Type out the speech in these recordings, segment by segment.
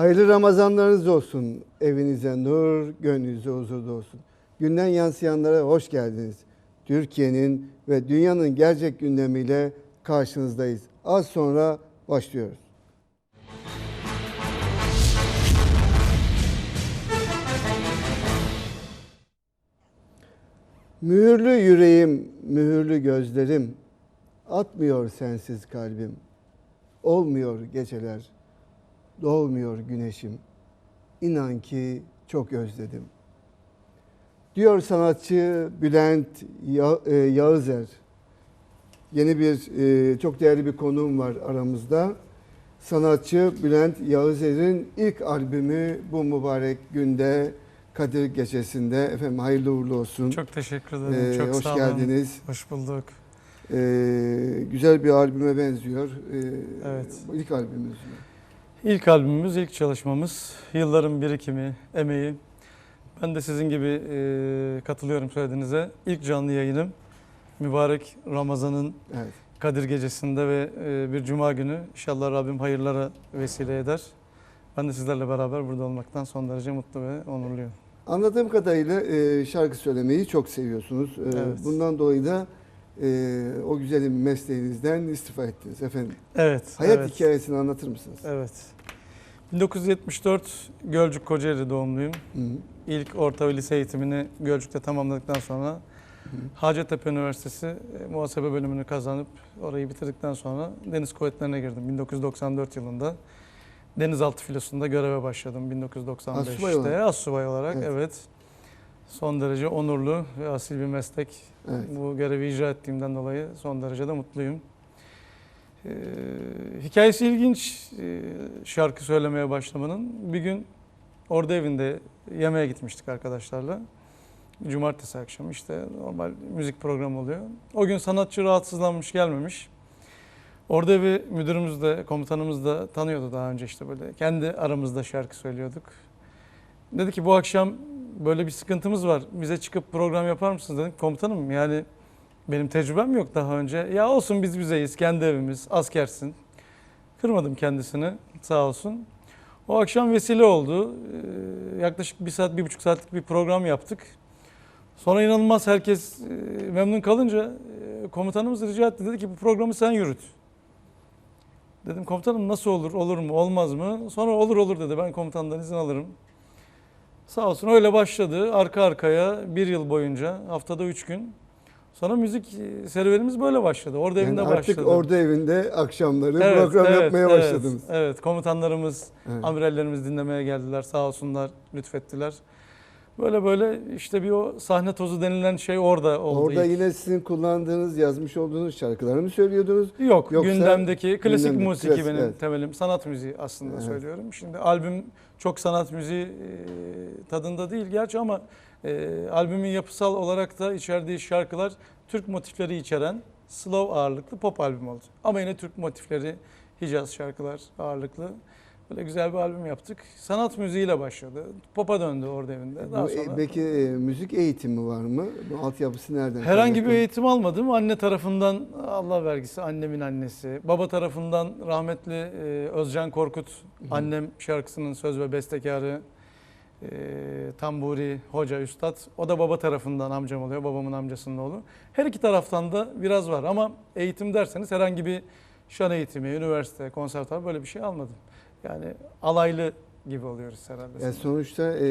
Hayırlı Ramazanlarınız olsun. Evinize nur, gönlünüze huzur olsun. Günden yansıyanlara hoş geldiniz. Türkiye'nin ve dünyanın gerçek gündemiyle karşınızdayız. Az sonra başlıyoruz. Mühürlü yüreğim, mühürlü gözlerim, atmıyor sensiz kalbim. Olmuyor geceler, doğmuyor güneşim. İnan ki çok özledim. Diyor sanatçı Bülent e, Yağızer. Yeni bir, e, çok değerli bir konuğum var aramızda. Sanatçı Bülent Yağızer'in ilk albümü bu mübarek günde Kadir Gecesi'nde. Efendim hayırlı uğurlu olsun. Çok teşekkür ederim. Ee, Çok hoş sağ olun. geldiniz. Hoş bulduk. Ee, güzel bir albüme benziyor. Ee, Evet. ilk albümümüz. İlk albümümüz, ilk çalışmamız. Yılların birikimi, emeği. Ben de sizin gibi e, katılıyorum söylediğinize. İlk canlı yayınım mübarek Ramazan'ın Evet. Kadir Gecesi'nde ve e, bir cuma günü. İnşallah Rabbim hayırlara vesile eder. Ben de sizlerle beraber burada olmaktan son derece mutlu ve onurluyum. Anladığım kadarıyla e, şarkı söylemeyi çok seviyorsunuz. Ee, Evet. Bundan dolayı da e, o güzel mesleğinizden istifa ettiniz efendim. Evet. Hayat evet. hikayesini anlatır mısınız? Evet. 1974 Gölcük Kocaeli doğumluyum. Hı hı. İlk orta ve lise eğitimini Gölcük'te tamamladıktan sonra Hacettepe Üniversitesi e, muhasebe bölümünü kazanıp orayı bitirdikten sonra Deniz Kuvvetleri'ne girdim 1994 yılında. Denizaltı filosunda göreve başladım 1995'te. Astsubay olarak. Assubay olarak Evet. evet. Son derece onurlu ve asil bir meslek. Evet. Bu görevi icra ettiğimden dolayı son derece de mutluyum. Ee, hikayesi ilginç ee, şarkı söylemeye başlamanın. Bir gün orada evinde yemeğe gitmiştik arkadaşlarla. Cumartesi akşamı işte normal müzik programı oluyor. O gün sanatçı rahatsızlanmış gelmemiş. Orada bir müdürümüz de komutanımız da tanıyordu daha önce işte böyle. Kendi aramızda şarkı söylüyorduk. Dedi ki bu akşam böyle bir sıkıntımız var. Bize çıkıp program yapar mısınız dedim. Komutanım yani benim tecrübem yok daha önce. Ya olsun biz bizeyiz. Kendi evimiz. Askersin. Kırmadım kendisini. Sağ olsun. O akşam vesile oldu. Ee, yaklaşık bir saat, bir buçuk saatlik bir program yaptık. Sonra inanılmaz herkes e, memnun kalınca e, komutanımız rica etti. Dedi ki bu programı sen yürüt. Dedim komutanım nasıl olur, olur mu, olmaz mı? Sonra olur olur dedi. Ben komutandan izin alırım. Sağ olsun öyle başladı. Arka arkaya bir yıl boyunca haftada üç gün. Sonra müzik e, serüvenimiz böyle başladı. Orada Yani evinde artık başladı. orada evinde akşamları Evet, program evet, yapmaya evet, başladınız. Evet, komutanlarımız, Evet. amirallerimiz dinlemeye geldiler. Sağ olsunlar, lütfettiler. Böyle böyle işte bir o sahne tozu denilen şey orada oldu. Orada ilk. yine sizin kullandığınız, yazmış olduğunuz şarkıları mı söylüyordunuz? Yok, Yoksa gündemdeki klasik gündemdeki, klasik, benim evet. temelim. Sanat müziği aslında Evet. söylüyorum. Şimdi albüm çok sanat müziği e, tadında değil gerçi ama e, albümün yapısal olarak da içerdiği şarkılar Türk motifleri içeren slow ağırlıklı pop albüm oldu. Ama yine Türk motifleri, Hicaz şarkılar ağırlıklı. Böyle güzel bir albüm yaptık. Sanat müziğiyle başladı. Pop'a döndü orada evinde. Daha Bu, e, sonra Peki e, müzik eğitimi var mı? Bu altyapısı nereden? Herhangi bir eğitim almadım. Anne tarafından Allah vergisi annemin annesi. Baba tarafından rahmetli e, Özcan Korkut annem şarkısının söz ve bestekarı. E, tamburi hoca üstad. O da baba tarafından amcam oluyor. Babamın amcasının oğlu. Her iki taraftan da biraz var ama eğitim derseniz herhangi bir şan eğitimi, üniversite, konservatuvar böyle bir şey almadım. Yani alaylı gibi oluyoruz herhalde. Yani sonuçta e,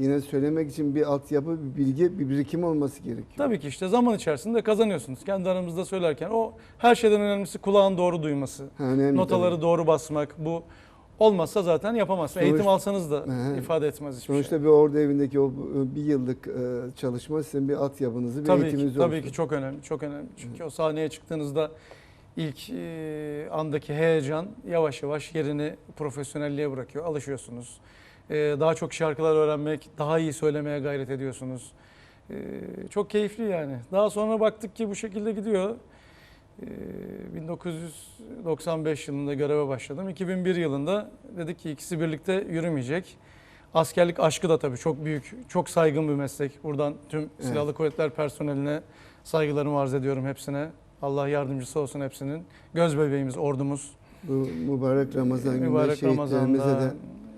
yine söylemek için bir altyapı, bir bilgi, bir birikim olması gerekiyor. Tabii ki işte zaman içerisinde kazanıyorsunuz. Kendi aramızda söylerken o her şeyden önemlisi kulağın doğru duyması. Ha, önemli Notaları tabii. doğru basmak. Bu olmazsa zaten yapamazsın. Sonuç- Eğitim alsanız da Hı hı. ifade etmez hiçbir Sonuçta şey. bir orada evindeki o bir yıllık e, çalışma sizin bir altyapınızı, bir Tabii ki, eğitiminizi tabii oluşturdu. ki çok önemli, çok önemli. Çünkü o sahneye çıktığınızda ilk e, andaki heyecan yavaş yavaş yerini profesyonelliğe bırakıyor. Alışıyorsunuz. E, daha çok şarkılar öğrenmek, daha iyi söylemeye gayret ediyorsunuz. E, çok keyifli yani. Daha sonra baktık ki bu şekilde gidiyor. E, 1995 yılında göreve başladım. 2001 yılında dedik ki ikisi birlikte yürümeyecek. Askerlik aşkı da tabii çok büyük, çok saygın bir meslek. Buradan tüm silahlı kuvvetler personeline saygılarımı arz ediyorum hepsine. Allah yardımcısı olsun hepsinin. Göz bebeğimiz, ordumuz. Bu mübarek Ramazan günü Mübarek Ramazan'da de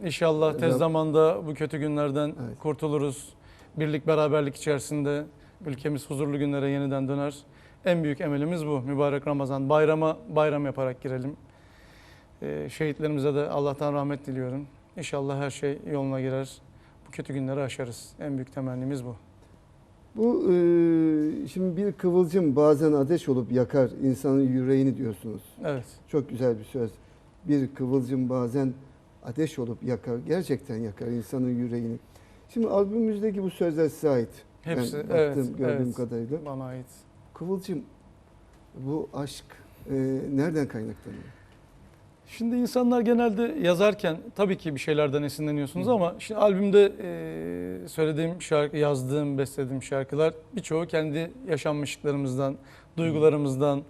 İnşallah tez zamanda bu kötü günlerden Evet. kurtuluruz. Birlik beraberlik içerisinde ülkemiz huzurlu günlere yeniden döner. En büyük emelimiz bu. Mübarek Ramazan. Bayrama bayram yaparak girelim. Ee, şehitlerimize de Allah'tan rahmet diliyorum. İnşallah her şey yoluna girer. Bu kötü günleri aşarız. En büyük temennimiz bu. Bu e, şimdi bir kıvılcım bazen ateş olup yakar insanın yüreğini diyorsunuz. Evet. Çok güzel bir söz. Bir kıvılcım bazen ateş olup yakar. Gerçekten yakar insanın yüreğini. Şimdi albümümüzdeki bu sözler size ait. Hepsi ben evet, baktım, gördüğüm evet. kadarıyla. Bana ait. Kıvılcım bu aşk e, nereden kaynaklanıyor? Şimdi insanlar genelde yazarken tabii ki bir şeylerden esinleniyorsunuz ama şimdi albümde e, söylediğim şarkı, yazdığım, beslediğim şarkılar birçoğu kendi yaşanmışlıklarımızdan, duygularımızdan,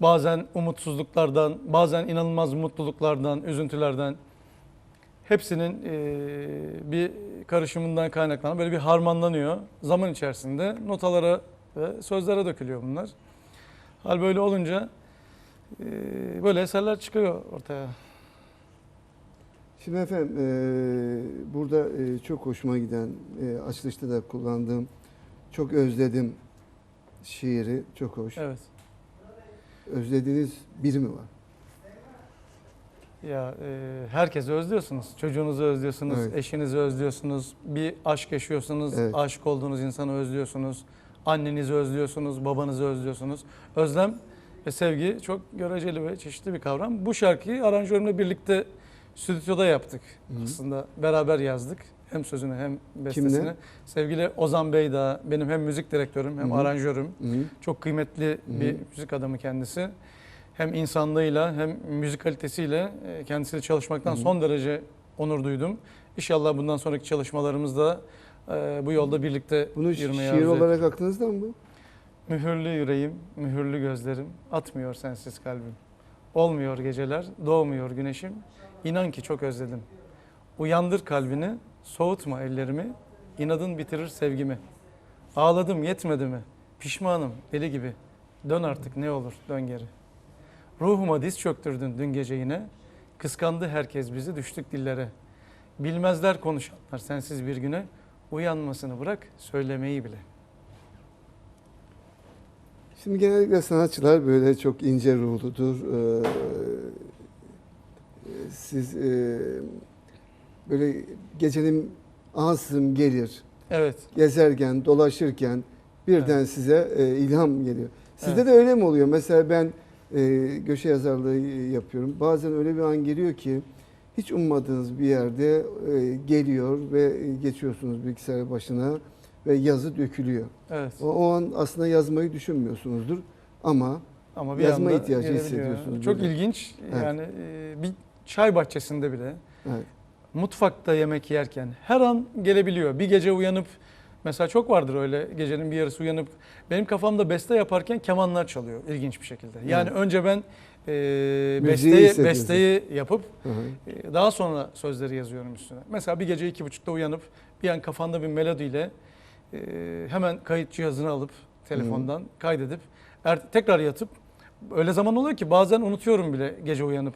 bazen umutsuzluklardan, bazen inanılmaz mutluluklardan, üzüntülerden hepsinin e, bir karışımından kaynaklanan böyle bir harmanlanıyor. Zaman içerisinde notalara ve sözlere dökülüyor bunlar. Hal böyle olunca böyle eserler çıkıyor ortaya. Şimdi efendim e, burada e, çok hoşuma giden e, açılışta da kullandığım çok özledim şiiri çok hoş. Evet. Özlediğiniz biri mi var? Ya e, herkesi özlüyorsunuz. Çocuğunuzu özlüyorsunuz, Evet. eşinizi özlüyorsunuz. Bir aşk yaşıyorsunuz, Evet. aşık olduğunuz insanı özlüyorsunuz. Annenizi özlüyorsunuz, babanızı özlüyorsunuz. Özlem ve sevgi çok göreceli ve çeşitli bir kavram. Bu şarkıyı aranjörümle birlikte stüdyoda yaptık. Hı. Aslında beraber yazdık. Hem sözünü hem bestesini. Kimle? Sevgili Ozan Bey de benim hem müzik direktörüm hem Hı aranjörüm. Hı. Çok kıymetli Hı bir müzik adamı kendisi. Hem insanlığıyla hem müzikalitesiyle e, kendisiyle çalışmaktan Hı son derece onur duydum. İnşallah bundan sonraki çalışmalarımızda e, bu yolda birlikte Bunu yürümeye şiir arzu olarak aklınızda mı bu? Mühürlü yüreğim, mühürlü gözlerim, atmıyor sensiz kalbim. Olmuyor geceler, doğmuyor güneşim. İnan ki çok özledim. Uyandır kalbini, soğutma ellerimi. İnadın bitirir sevgimi. Ağladım yetmedi mi? Pişmanım deli gibi. Dön artık ne olur dön geri. Ruhuma diz çöktürdün dün gece yine. Kıskandı herkes bizi düştük dillere. Bilmezler konuşanlar sensiz bir güne. Uyanmasını bırak söylemeyi bile. Şimdi genellikle sanatçılar böyle çok ince ruhludur. Ee, siz e, böyle gecenin ansızın gelir, Evet. gezerken, dolaşırken birden size e, ilham geliyor. Sizde Evet. de öyle mi oluyor? Mesela ben e, yazarlığı yapıyorum. Bazen öyle bir an geliyor ki hiç ummadığınız bir yerde e, geliyor ve geçiyorsunuz bilgisayar başına ve yazı dökülüyor. Evet. O, o an aslında yazmayı düşünmüyorsunuzdur ama Ama bir Yazma ihtiyacı hissediyorsunuz Çok böyle. ilginç. Evet. Yani e, bir çay bahçesinde bile evet, mutfakta yemek yerken her an gelebiliyor. Bir gece uyanıp mesela çok vardır öyle gecenin bir yarısı uyanıp benim kafamda beste yaparken kemanlar çalıyor ilginç bir şekilde. Yani Evet. önce ben e, Müziği besteyi besteyi yapıp hı hı. e, daha sonra sözleri yazıyorum üstüne. Mesela bir gece iki buçukta uyanıp bir an kafanda bir melodiyle e, hemen kayıt cihazını alıp telefondan kaydedip er, tekrar yatıp öyle zaman oluyor ki bazen unutuyorum bile gece uyanıp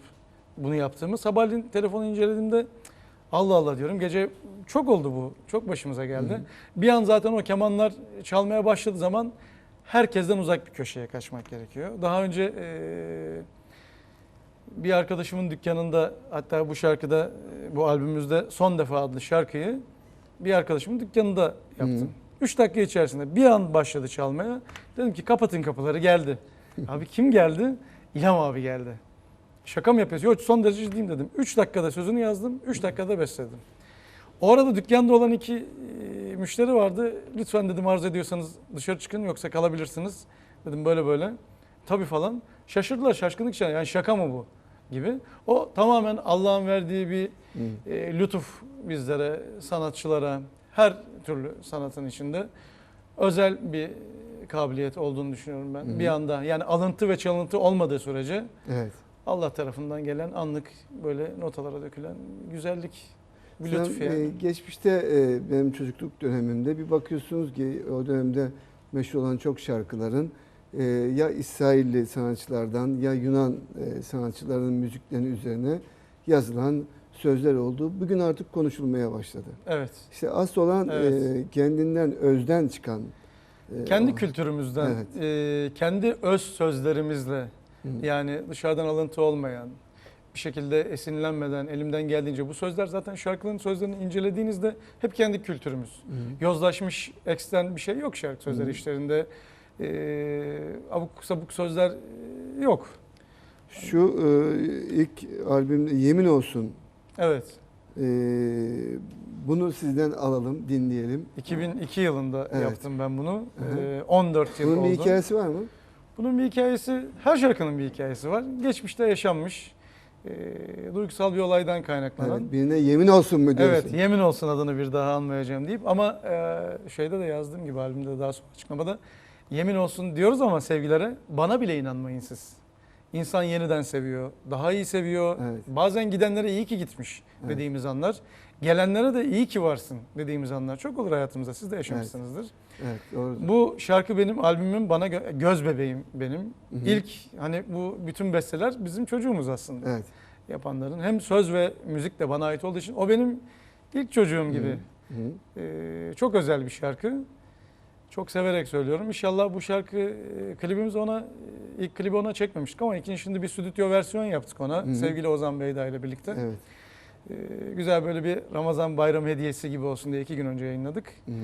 bunu yaptığımı. Sabahleyin telefonu incelediğimde Allah Allah diyorum. Gece çok oldu bu. Çok başımıza geldi. Hı hı. Bir an zaten o kemanlar çalmaya başladığı zaman herkesten uzak bir köşeye kaçmak gerekiyor. Daha önce e, bir arkadaşımın dükkanında hatta bu şarkıda e, bu albümümüzde son defa adlı şarkıyı bir arkadaşımın dükkanında yaptım. Hı. 3 dakika içerisinde bir an başladı çalmaya. Dedim ki kapatın kapıları geldi. Abi kim geldi? İlham abi geldi. Şaka mı yapıyorsun? Yok son derece ciddiyim dedim. 3 dakikada sözünü yazdım. 3 dakikada besledim. O arada dükkanda olan iki e, müşteri vardı. Lütfen dedim arzu ediyorsanız dışarı çıkın yoksa kalabilirsiniz. Dedim böyle böyle. Tabii falan. Şaşırdılar şaşkınlık içinde. Yani şaka mı bu? gibi. O tamamen Allah'ın verdiği bir e, lütuf bizlere, sanatçılara, her türlü sanatın içinde özel bir kabiliyet olduğunu düşünüyorum ben. Hı hı. Bir anda yani alıntı ve çalıntı olmadığı sürece Evet. Allah tarafından gelen anlık böyle notalara dökülen güzellik, bir lütuf yani. e, geçmişte e, benim çocukluk dönemimde bir bakıyorsunuz ki o dönemde meşhur olan çok şarkıların e, ya İsrailli sanatçılardan ya Yunan e, sanatçılarının müziklerinin üzerine yazılan sözler oldu. Bugün artık konuşulmaya başladı. Evet. İşte asıl olan Evet. e, kendinden özden çıkan e, Kendi o- kültürümüzden, Evet. e, kendi öz sözlerimizle Hı. yani dışarıdan alıntı olmayan, bir şekilde esinlenmeden elimden geldiğince bu sözler zaten şarkıların sözlerini incelediğinizde hep kendi kültürümüz. Hı. Yozlaşmış, eksten bir şey yok şarkı sözleri Hı. işlerinde. E, abuk sabuk sözler e, yok. Şu e, ilk albümde Yemin Olsun Evet. e, bunu sizden alalım, dinleyelim. 2002 yılında Evet. yaptım ben bunu. Hı hı. E, 14 yıl Bunun bir oldu. hikayesi var mı? Bunun bir hikayesi, her şarkının bir hikayesi var. Geçmişte yaşanmış, e, duygusal bir olaydan kaynaklanan. Evet, birine yemin olsun mu diyorsun? Evet, yemin olsun adını bir daha almayacağım deyip ama e, şeyde de yazdığım gibi albümde de daha sonra açıklamada yemin olsun diyoruz ama sevgilere bana bile inanmayın siz. İnsan yeniden seviyor, daha iyi seviyor. Evet. Bazen gidenlere iyi ki gitmiş Evet. dediğimiz anlar. Gelenlere de iyi ki varsın dediğimiz anlar çok olur hayatımızda. Siz de yaşamışsınızdır. Evet, doğru. Bu şarkı benim albümüm bana gö- göz bebeğim benim. Hı hı. İlk hani bu bütün besteler bizim çocuğumuz aslında Evet. yapanların. Hem söz ve müzik de bana ait olduğu için o benim ilk çocuğum gibi. Hı hı. Ee, çok özel bir şarkı. Çok severek söylüyorum. İnşallah bu şarkı e, klibimiz ona e, ilk klibi ona çekmemiştik ama ikinci şimdi bir stüdyo versiyon yaptık ona. Hı hı. Sevgili Ozan Beyda ile birlikte. Evet. Ee, güzel böyle bir Ramazan bayramı hediyesi gibi olsun diye iki gün önce yayınladık. Hı hı.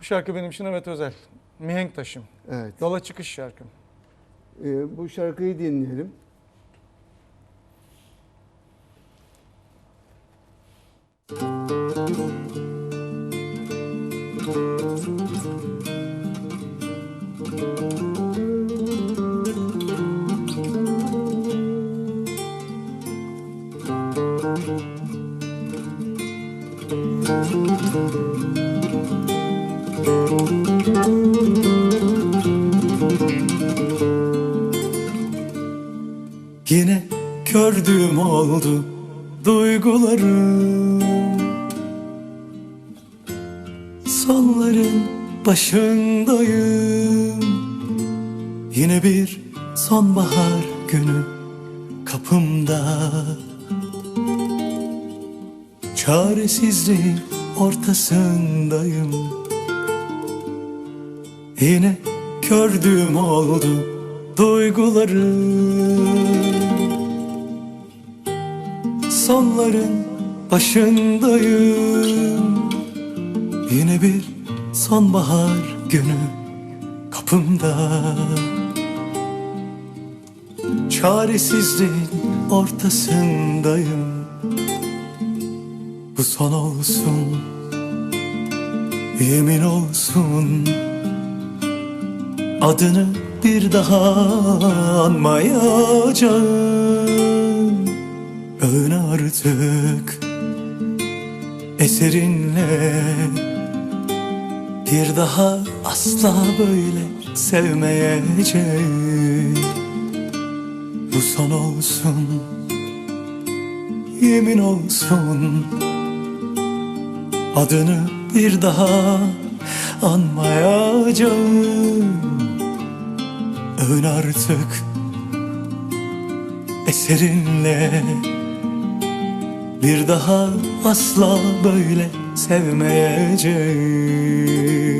Bu şarkı benim için evet özel. Mihenk taşım. Evet. Yola çıkış şarkım. Ee, bu şarkıyı dinleyelim. Yine gördüğüm oldu duygularım. Sonların başındayım. Yine bir sonbahar günü kapımda. Çaresizliğin ortasındayım. Yine gördüğüm oldu duygularım Sonların başındayım. Yine bir sonbahar günü kapımda. Çaresizliğin ortasındayım Bu son olsun. Yemin olsun. Adını bir daha anmayacağım. Ön artık eserinle Bir daha asla böyle sevmeyeceğim. Bu son olsun. Yemin olsun Adını bir daha anmayacağım. Ön artık eserinle Bir daha asla böyle sevmeyeceğim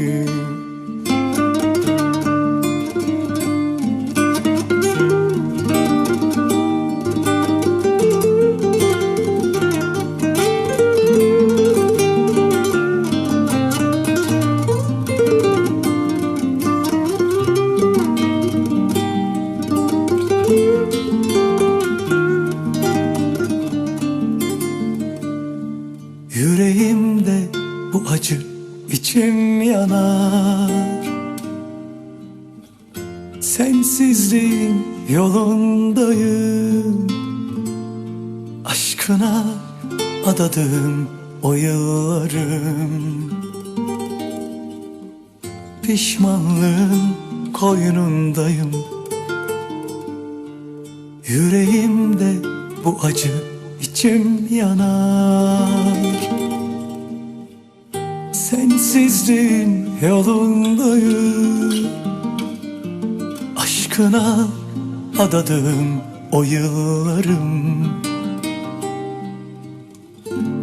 adadığım o yıllarım.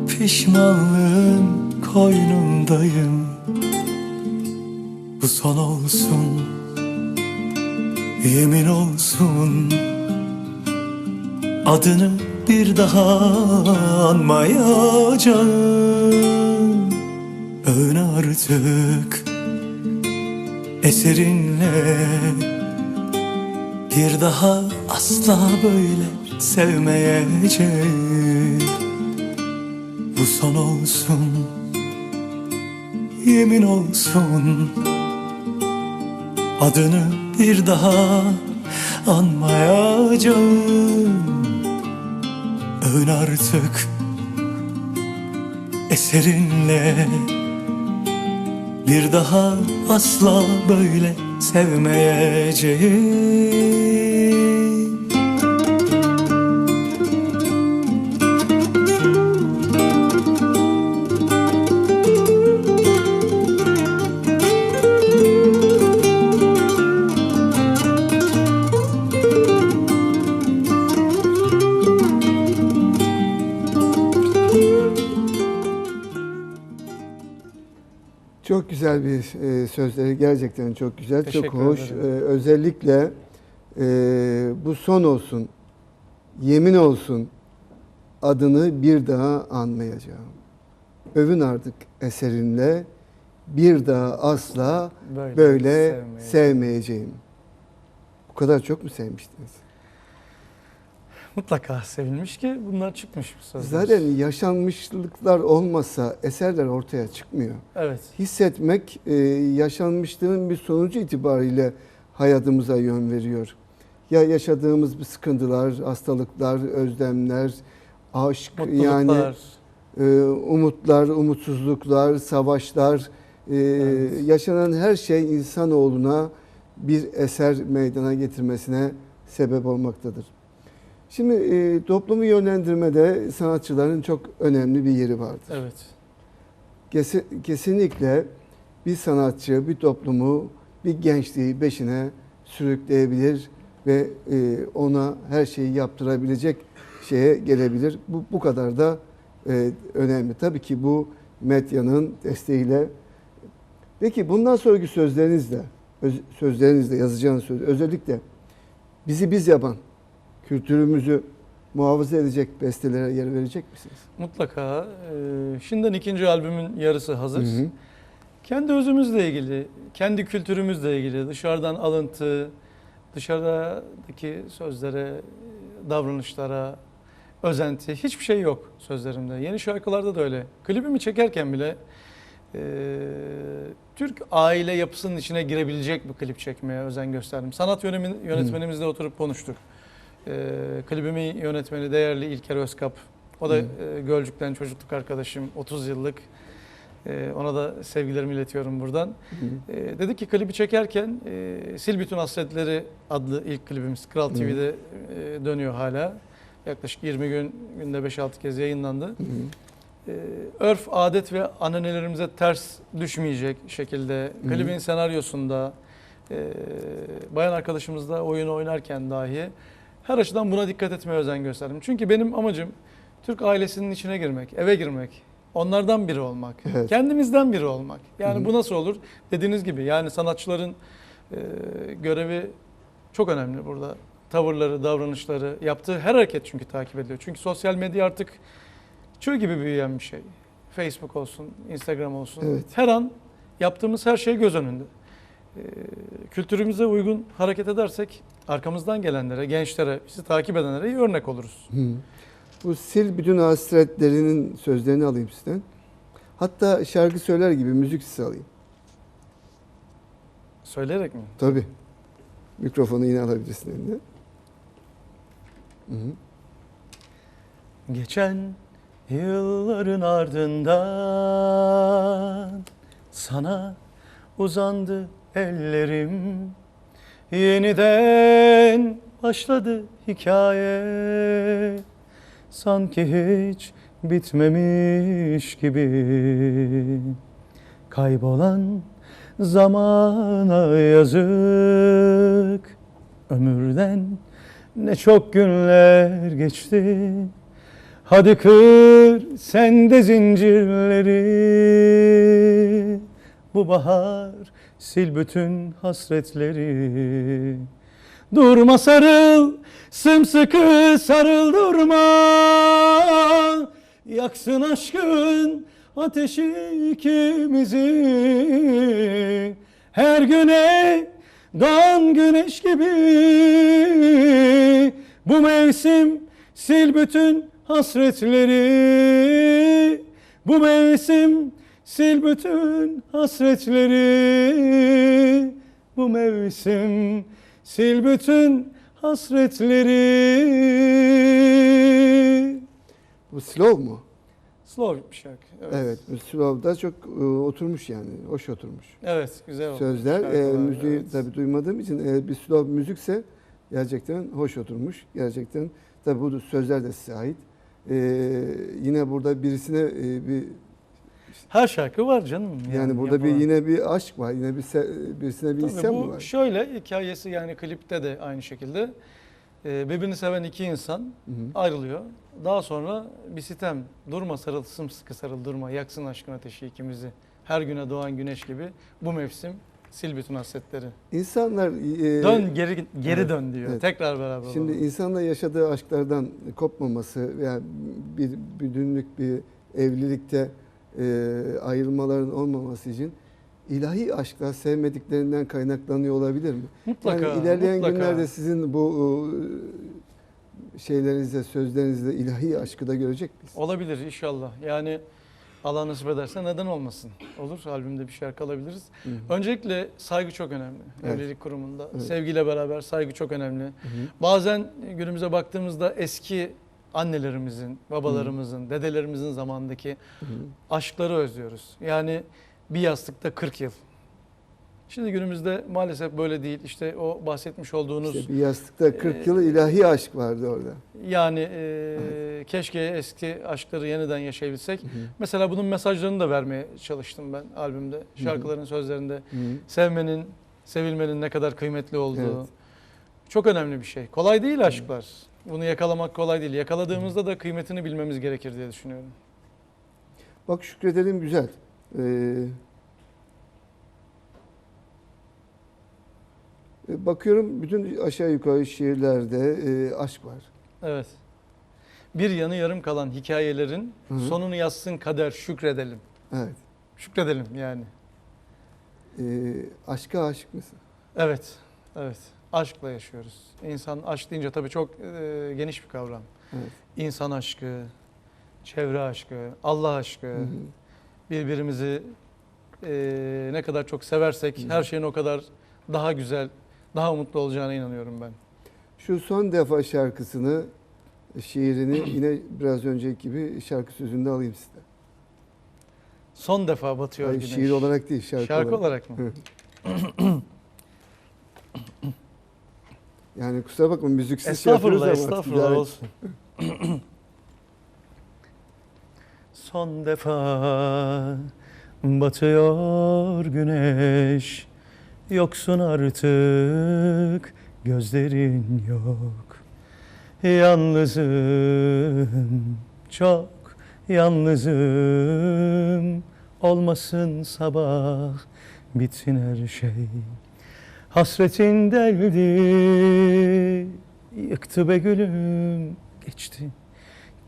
Pişmanlığın koynundayım. Bu son olsun Yemin olsun. Adını bir daha anmayacağım. Ön artık Eserinle Bir daha asla böyle sevmeyeceğim. Bu son olsun Yemin olsun. Adını bir daha anmayacağım. Ön artık Eserinle. Bir daha asla böyle sevmeyeceğim Çok güzel bir e, sözleri gerçekten çok güzel, çok hoş. ederim. E, özellikle e, bu son olsun, yemin olsun adını bir daha anmayacağım. Övün artık eserinle bir daha asla Böyle, böyle sevmeyi. sevmeyeceğim. Bu kadar çok mu sevmiştiniz? Mutlaka sevilmiş ki bunlar çıkmış bu sözler. Zaten yaşanmışlıklar olmasa eserler ortaya çıkmıyor. Evet. Hissetmek e, yaşanmışlığın bir sonucu itibariyle hayatımıza yön veriyor. Ya yaşadığımız bir sıkıntılar, hastalıklar, özlemler, aşk yani Mutluluklar. e, umutlar, umutsuzluklar, savaşlar, e, Evet. yaşanan her şey insanoğluna bir eser meydana getirmesine sebep olmaktadır. Şimdi e, toplumu yönlendirmede sanatçıların çok önemli bir yeri vardır. Evet. Kesi- kesinlikle bir sanatçı bir toplumu, bir gençliği beşine sürükleyebilir ve e, ona her şeyi yaptırabilecek şeye gelebilir. Bu, bu kadar da e, önemli. Tabii ki bu medyanın desteğiyle. Peki bundan sonraki sözlerinizle, öz- sözlerinizle yazacağınız söz özellikle bizi biz yapan, kültürümüzü muhafaza edecek bestelere yer verecek misiniz? Mutlaka. Ee, şimdiden ikinci albümün yarısı hazır. Hı hı. Kendi özümüzle ilgili, kendi kültürümüzle ilgili dışarıdan alıntı, dışarıdaki sözlere, davranışlara, özenti hiçbir şey yok sözlerimde. Yeni şarkılarda da öyle. Klibimi çekerken bile e, Türk aile yapısının içine girebilecek bir klip çekmeye özen gösterdim. Sanat yönetmen, yönetmenimizle oturup konuştuk. E, klibimin yönetmeni değerli İlker Özkap. O da Hı. e, Gölcük'ten çocukluk arkadaşım 30 yıllık. E, ona da sevgilerimi iletiyorum buradan. Hı. E, dedi ki klibi çekerken e, Sil Bütün Hasretleri adlı ilk klibimiz Kral Hı. TV'de e, dönüyor hala. Yaklaşık 20 gün günde 5-6 kez yayınlandı. Hı örf, adet ve ananelerimize ters düşmeyecek şekilde klibin senaryosunda bayan arkadaşımızla oyunu oynarken dahi her açıdan buna dikkat etmeye özen gösterdim. Çünkü benim amacım Türk ailesinin içine girmek, eve girmek. Onlardan biri olmak. Evet. Kendimizden biri olmak. Yani Hı hı. bu nasıl olur? Dediğiniz gibi yani sanatçıların e, görevi çok önemli burada. Tavırları, davranışları, yaptığı her hareket çünkü takip ediliyor. Çünkü sosyal medya artık çığ gibi büyüyen bir şey. Facebook olsun, Instagram olsun. Evet. Her an yaptığımız her şey göz önünde. E, kültürümüze uygun hareket edersek arkamızdan gelenlere, gençlere, bizi takip edenlere iyi örnek oluruz. Hı. Bu sil bütün hasretlerinin sözlerini alayım sizden. Hatta şarkı söyler gibi müzik sesi alayım. Söyleyerek mi? Tabii. Mikrofonu yine alabilirsin eline. Hı hı. Geçen yılların ardından sana uzandı ellerim Yeniden başladı hikaye. Sanki hiç bitmemiş gibi. Kaybolan zamana yazık. Ömürden ne çok günler geçti. Hadi kır sen de zincirleri. Bu bahar sil bütün hasretleri. Durma sarıl sımsıkı sarıl durma. Yaksın aşkın ateşi ikimizi. Her güne doğan güneş gibi. Bu mevsim sil bütün hasretleri. Bu mevsim sil bütün hasretleri Bu mevsim sil bütün hasretleri Bu slow mu? Slow bir şarkı. Evet. Evet, bu slow da çok e, oturmuş yani, hoş oturmuş. Evet, güzel oldu. Sözler, e, müziği evet. tabii duymadığım için e, bir slow müzikse gerçekten hoş oturmuş. Gerçekten tabii bu sözler de size ait. E, yine burada birisine e, bir Her şarkı var canım. yani, burada bir yapılan. yine bir aşk var. Yine bir se- birisine bir Tabii isyan mı bu var? şöyle hikayesi yani klipte de aynı şekilde e, birbirini seven iki insan Hı hı. ayrılıyor. Daha sonra bir sitem durma sarıl sımsıkı sarıl durma yaksın aşkın ateşi ikimizi. Her güne doğan güneş gibi bu mevsim sil bütün hasretleri. İnsanlar e, Dön geri geri evet, dön diyor. evet. Tekrar beraber Şimdi olalım. insanla yaşadığı aşklardan kopmaması veya bir bütünlük bir evlilikte ayrılmaların olmaması için ilahi aşklar sevmediklerinden kaynaklanıyor olabilir mi? mutlaka yani ilerleyen mutlaka. günlerde sizin bu e, şeylerinizde, sözlerinizde ilahi aşkı da görecek miyiz? Olabilir inşallah. Yani Allah nasip ederse neden olmasın? Olur albümde bir şarkı alabiliriz. Hı hı. Öncelikle saygı çok önemli. Evet. Evlilik kurumunda. Evet. Sevgiyle beraber saygı çok önemli. Hı hı. Bazen günümüze baktığımızda eski annelerimizin, babalarımızın, dedelerimizin zamandaki Hı hı. aşkları özlüyoruz. Yani bir yastıkta 40 yıl. Şimdi günümüzde maalesef böyle değil. İşte o bahsetmiş olduğunuz İşte bir yastıkta 40 e, yıl ilahi aşk vardı orada. yani e, keşke eski aşkları yeniden yaşayabilsek. Hı hı. Mesela bunun mesajlarını da vermeye çalıştım ben albümde. Şarkıların sözlerinde Hı hı. sevmenin, sevilmenin ne kadar kıymetli olduğu. Evet. Çok önemli bir şey. Kolay değil aşklar. Bunu yakalamak kolay değil. Yakaladığımızda da kıymetini bilmemiz gerekir diye düşünüyorum. Bak şükredelim güzel. Ee, e, bakıyorum bütün aşağı yukarı şiirlerde e, aşk var. Evet. Bir yanı yarım kalan hikayelerin Hı hı. sonunu yazsın kader şükredelim. Evet. Şükredelim yani. Ee, aşka aşık mısın? Evet. Evet. Aşkla yaşıyoruz. İnsan aşk deyince tabii çok e, geniş bir kavram. Evet. İnsan aşkı, çevre aşkı, Allah aşkı, Hı hı. birbirimizi e, ne kadar çok seversek Hı. her şeyin o kadar daha güzel, daha mutlu olacağına inanıyorum ben. Şu son defa şarkısını, şiirini yine biraz önceki gibi şarkı sözünde alayım sizden. Son defa batıyor Hayır, güneş. şiir olarak değil, şarkı, Şarkı olarak. olarak mı? Yani kusura bakma müziksiz şey yapıyoruz ama. estağfurullah olsun. Son defa batıyor güneş Yoksun artık gözlerin yok Yalnızım çok yalnızım Olmasın sabah bitsin her şey Hasretin deldi Yıktı be gülüm geçti.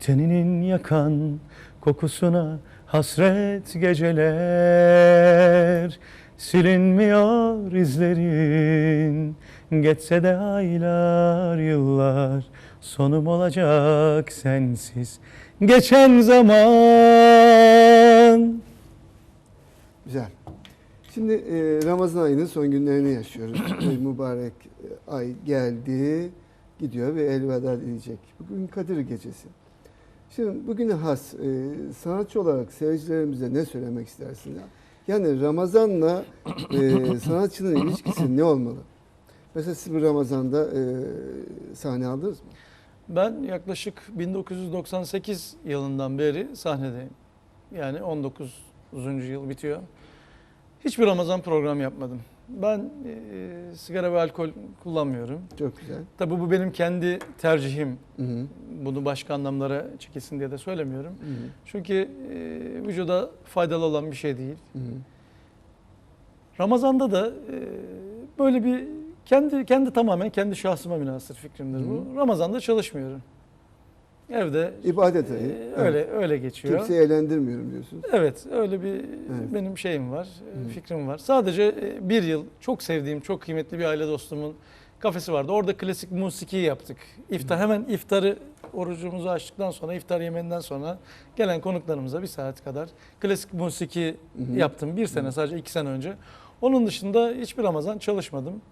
Teninin yakan kokusuna hasret geceler. Silinmiyor izlerin Geçse de aylar yıllar. Sonum olacak sensiz Geçen zaman. Güzel. Şimdi e, Ramazan ayının son günlerini yaşıyoruz. Mübarek e, ay geldi, gidiyor ve elveda diyecek. Bugün Kadir Gecesi. Şimdi bugüne has e, sanatçı olarak seyircilerimize ne söylemek istersin? ya? Yani Ramazan'la e, sanatçının ilişkisi ne olmalı? Mesela siz bu Ramazan'da e, sahne aldınız mı? Ben yaklaşık 1998 yılından beri sahnedeyim. Yani 19. yıl bitiyor. Hiçbir Ramazan programı yapmadım. Ben e, sigara ve alkol kullanmıyorum. Çok güzel. Tabii bu benim kendi tercihim. Hı hı. Bunu başka anlamlara çekilsin diye de söylemiyorum. Hı hı. Çünkü e, vücuda faydalı olan bir şey değil. Hı hı. Ramazan'da da e, böyle bir kendi kendi tamamen kendi şahsıma münasır fikrimdir Hı bu. Ramazan'da çalışmıyorum. Evde İbadet e, ayı. öyle Evet. öyle geçiyor. Kimseyi eğlendirmiyorum diyorsunuz. Evet, öyle bir benim şeyim var, e, fikrim var. Sadece e, bir yıl çok sevdiğim, çok kıymetli bir aile dostumun kafesi vardı. Orada klasik musiki yaptık. İftar hemen iftarı orucumuzu açtıktan sonra, iftar yemeğinden sonra gelen konuklarımıza bir saat kadar klasik musiki Hı hı. yaptım. Bir sene sadece iki sene önce. Onun dışında hiçbir Ramazan çalışmadım.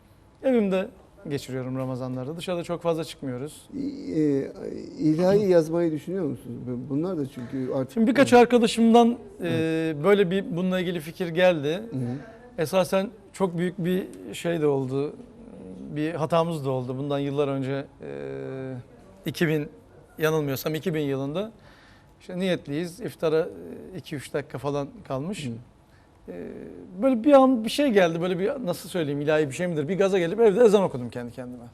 Evimde geçiriyorum Ramazanlarda. Dışarıda çok fazla çıkmıyoruz. E, İlahi yazmayı düşünüyor musunuz? Bunlar da çünkü artık... Şimdi birkaç arkadaşımdan e, böyle bir bununla ilgili fikir geldi. Esasen çok büyük bir şey de oldu. Bir hatamız da oldu. Bundan yıllar önce e, 2000 yanılmıyorsam 2000 yılında işte niyetliyiz. İftara 2-3 dakika falan kalmış. Hı. E, Böyle bir an bir şey geldi. Böyle bir nasıl söyleyeyim ilahi bir şey midir? Bir gaza gelip evde ezan okudum kendi kendime.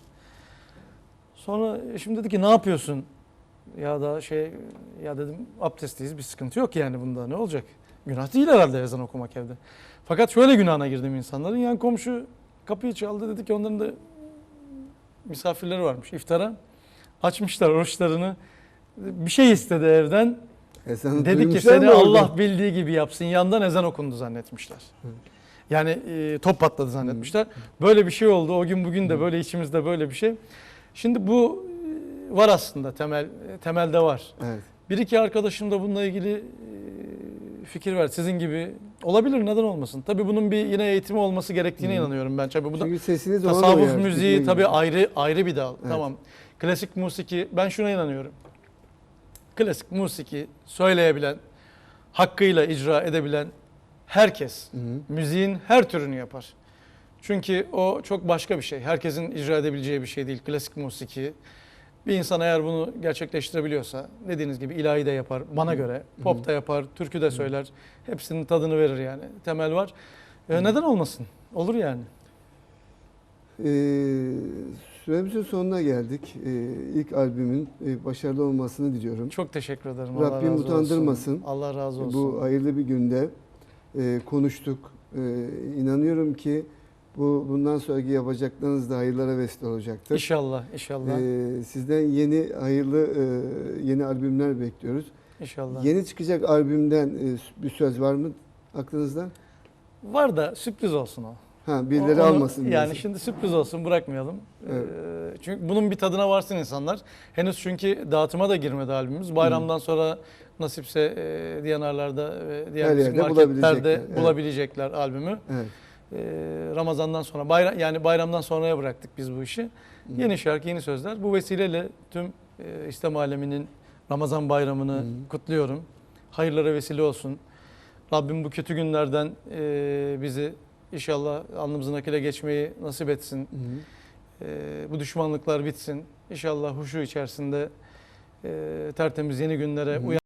Sonra eşim dedi ki ne yapıyorsun? Ya da şey ya dedim abdestliyiz bir sıkıntı yok yani bunda ne olacak? Günah değil herhalde ezan okumak evde. Fakat şöyle günahına girdim insanların. Yani komşu kapıyı çaldı dedi ki onların da misafirleri varmış iftara. Açmışlar oruçlarını. Bir şey istedi evden. Ezanı Dedi ki seni mı orada? Allah bildiği gibi yapsın. Yandan ezan okundu zannetmişler. Yani e, top patladı zannetmişler. Böyle bir şey oldu. O gün bugün de böyle içimizde böyle bir şey. Şimdi bu e, var aslında temel temelde var. Evet. Bir iki arkadaşım da bununla ilgili e, fikir ver. Sizin gibi olabilir neden olmasın? Tabii bunun bir yine eğitimi olması gerektiğine Hı. inanıyorum ben. Tabii bu da Çünkü sesiniz tasavvuf müziği tabii gibi. ayrı ayrı bir dal. Evet. Tamam. Klasik musiki ben şuna inanıyorum. Klasik musiki söyleyebilen, hakkıyla icra edebilen herkes Hı hı. müziğin her türünü yapar. Çünkü o çok başka bir şey. Herkesin icra edebileceği bir şey değil klasik musiki. Bir insan eğer bunu gerçekleştirebiliyorsa dediğiniz gibi ilahi de yapar bana göre. Pop da yapar, türkü de söyler. Hepsinin tadını verir yani. Temel var. E, neden olmasın? Olur yani. Ee, süremizin sonuna geldik. Ee, ilk albümün e, başarılı olmasını diliyorum. Çok teşekkür ederim. Allah Rabbim razı utandırmasın. Olsun. Allah razı olsun. Bu hayırlı bir günde e, konuştuk. E, inanıyorum ki bu bundan sonraki yapacaklarınız da hayırlara vesile olacaktır. İnşallah, inşallah. Ee, sizden yeni hayırlı e, yeni albümler bekliyoruz. inşallah. Yeni çıkacak albümden e, bir söz var mı aklınızda? Var da sürpriz olsun o. Ha birileri Onu- almasın. Yani diyorsun. şimdi sürpriz olsun bırakmayalım. Evet. Ee, çünkü bunun bir tadına varsın insanlar. Henüz çünkü dağıtıma da girmedi albümümüz. Bayramdan sonra nasipse e, Diyanarlarda ve diğer Her yerde marketlerde bulabilecekler, evet. bulabilecekler albümü. Evet. Ee, Ramazandan sonra bayram yani bayramdan sonraya bıraktık biz bu işi. Hı. Yeni şarkı, yeni sözler. Bu vesileyle tüm e, İslam aleminin Ramazan bayramını Hı. kutluyorum. Hayırlara vesile olsun. Rabbim bu kötü günlerden e, bizi inşallah alnımızın akile geçmeyi nasip etsin. Hı hı. E, bu düşmanlıklar bitsin. İnşallah huşu içerisinde e, tertemiz yeni günlere uyan